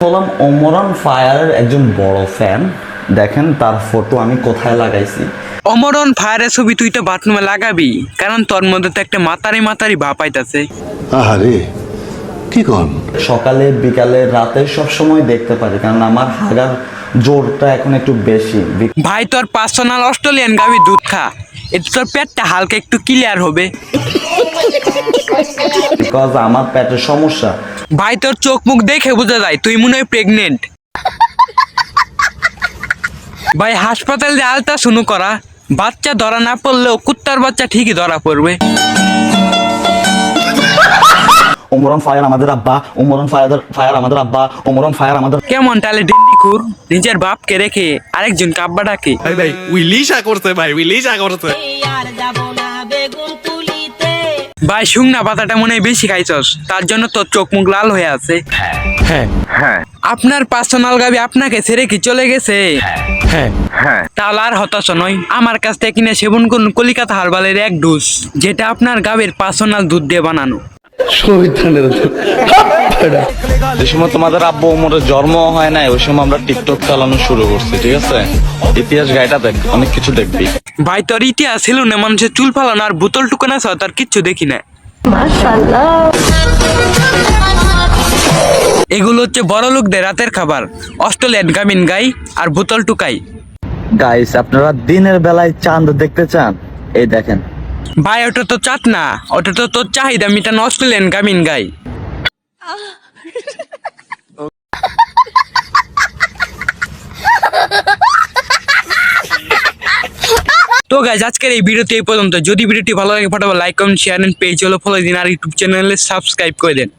হলাম ওমরান ফায়ারের একজন বড় ফ্যান দেখেন তার ফটো আমি কোথায় লাগাইছি। অমরন ফায়ারের ছবি তুই তো বাথরুমে লাগাবি কারণ তোর মধ্যে তো একটা মাতারি মাতারি ভাব পাইতাছে আহারে কি কন? সকালে বিকালে রাতে সব সময় দেখতে পারি কারণ আমার হাগার জোরটা এখন একটু বেশি। ভাই তোর পার্সোনাল অস্ট্রেলিয়ান গাবি দুধ খা এতে তোর পেটটা হালকা একটু ক্লিয়ার হবে। বিকজ আমার পেটের সমস্যা। ভাই তোর চোখ মুখ দেখে বোঝা যায় তুই মনে হয় প্রেগনেন্ট ভাই হাসপাতাল যে আলতা শুনু করা বাচ্চা ধরা না পড়লেও কুত্তার বাচ্চা ঠিকই ধরা পড়বে। ওমরান ফায়ার আমাদের আব্বা ওমরান ফায়ার ফায়ার আমাদের আব্বা ওমরান ফায়ার আমাদের কেমন তাহলে ডেন্ডিকুর নিজের বাপকে রেখে আরেকজন কাব্বা ডাকে। ভাই ভাই উইলিশা করছে ভাই উইলিশা করছে। ভাই শুকনা পাতাটা মনে হয় বেশি খাইছস। তার জন্য তোর চোখ মুখ লাল হয়ে আছে। হ্যাঁ। আপনার পার্সোনাল গাবি আপনাকে ছেড়ে কি চলে গেছে? হ্যাঁ। তাহলে আর হতাশ নয়। আমার কাছ থেকে কিনে সেবন করুন কলিকাতা হারবালের এক ডোজ যেটা আপনার গাবের পার্সোনাল দুধ দিয়ে বানানো। যে সময় তোমাদের আব্বু ওমরের জন্ম হয় নাই ওই সময় আমরা টিকটক চালানো শুরু করছি ঠিক আছে? ইতিহাস গাইটা দেখ অনেক কিছু দেখবি। ভাই তোর ইতিহাস ছিল না মানুষের চুল ফালানো আর বোতল টুকানো আছে তার কিচ্ছু দেখি না এগুলো হচ্ছে বড় লোকদের রাতের খাবার। অস্ট্রেলিয়ান গামিন গাই আর বোতল টুকাই। গাইস আপনারা দিনের বেলায় চাঁদ দেখতে চান? এই দেখেন ভাই, ওটা তো চাত না। ওটা তো তোর চাহিদা মিটানো অস্ট্রেলিয়ান গামিন গাই। তো গাইজ আজকের এই ভিডিওতে এই পর্যন্ত। যদি ভিডিওটি ভালো লাগে, ফটাফট like comment share and page হলো ফলো দিন। আর ইউটিউব চ্যানেলে সাবস্ক্রাইব করে দেন।